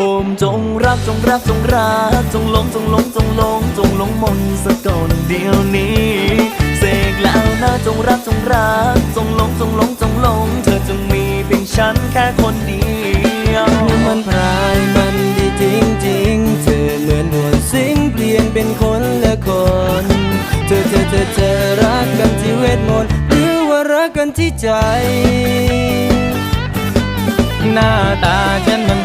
โอมจงรักจงรักจงรักจงหลงจงหลงจงหลงจงหลงมนต์สักก่อนเดียวนี้เสกแล้วนะจงรักจงรักจงหลงจงหลงจงหลง เธอจงมีเป็นฉันแค่คนเดียวมันพรายมันดีจริงจริงเธอเหมือนหนวดสิงเปลี่ยนเป็นคนละคน เธอเธอเธอเธอรักกันที่เวทมนต์หรือว่ารักกันที่ใจ หน้าตาฉันมัน